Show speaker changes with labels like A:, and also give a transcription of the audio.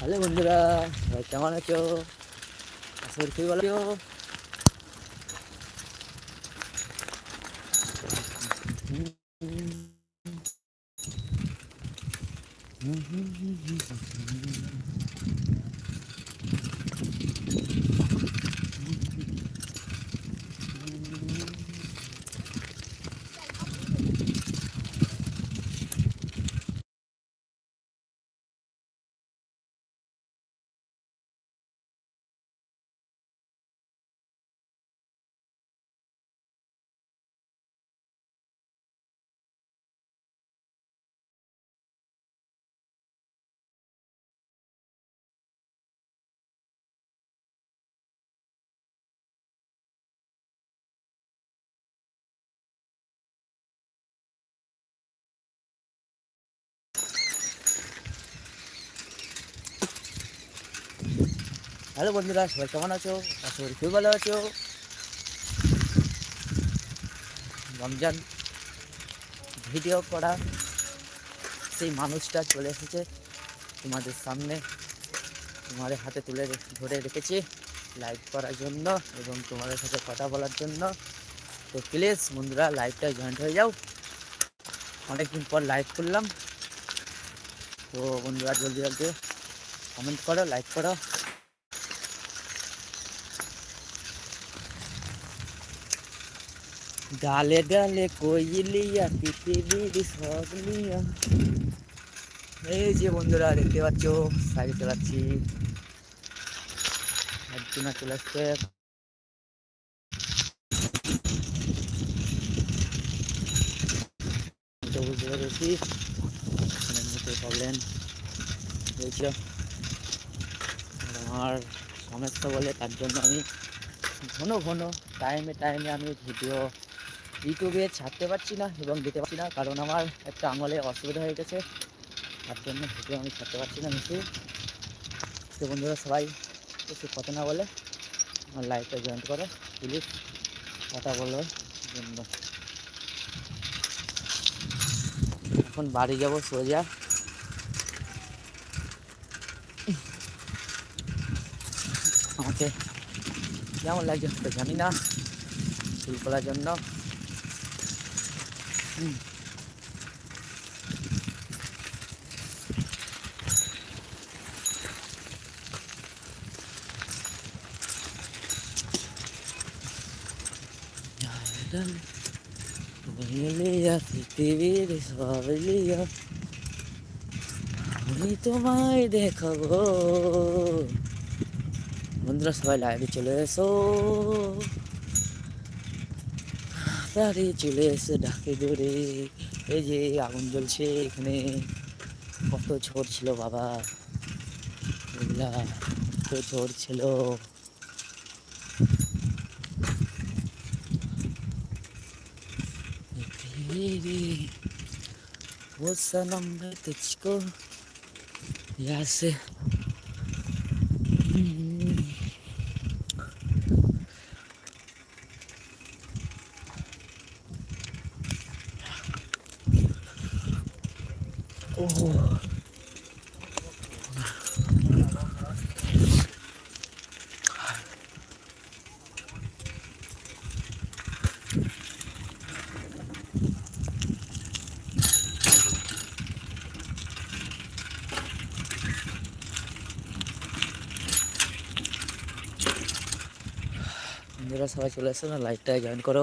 A: Hello বন্ধুরা সবাই কেমন আছো আশা করি খুবই ভালো আছো। হ্যালো বন্ধুরা, সবাই কেমন আছো? আশা খুবই ভালো আছো। রমজান ভিডিও করা, সেই মানুষটা চলে এসেছে তোমাদের সামনে। তোমাদের হাতে তুলে ধরে রেখেছি লাইভ করার জন্য এবং তোমাদের সাথে কথা বলার জন্য। তো প্লিজ বন্ধুরা লাইভটা জয়েন্ট হয়ে যাও। অনেকদিন পর লাইভ করলাম। তো বন্ধুরা, জলদি জলদি কমেন্ট করো লাইক করো। ডালে ডালে কইলিয়া পৃথিবীর সব লিয়া এই যে বন্ধুরা, দেখতে পাচ্ছ সাইকেল চালাচ্ছি একজনা চলে আসছে? বুঝতে প্রবলেম আমার সমস্যা বলে তার জন্য আমি ঘন ঘন টাইমে টাইমে আমি ভিডিও ইউটিউবে ছাড়তে পারছি না এবং দিতে পারছি না, কারণ আমার একটা আঙুলে অসুবিধা হয়ে গেছে। তার জন্য ভিডিও আমি ছাড়তে পারছি না বেশি তো বন্ধুরা, সবাই কিছু কথা না বলে আমার লাইভটা জয়েন করো, প্লিজ। কথা বলার জন্য এখন বাড়ি যাব, সোজা। আমাকে কেমন লাগছে জানি না। চুল করার জন্য হুম। লিয়া পৃথিবীর সব লিয়া আমি তোমায় দেখাবো বন্ধুরা সবাই লাইভে চলে এসো তাড়াতাড়ি চলে এসে ডাকে দৌড়ে এই যে আগুন জ্বলছে এখানে কত ঝড় ছিল বাবা এগুলা কত ঝড় ছিল तेरी वो सनम मैं तुझको यहाँ से বন্ধুরা সবাই চলে আসো না লাইভটায় জয়েন করো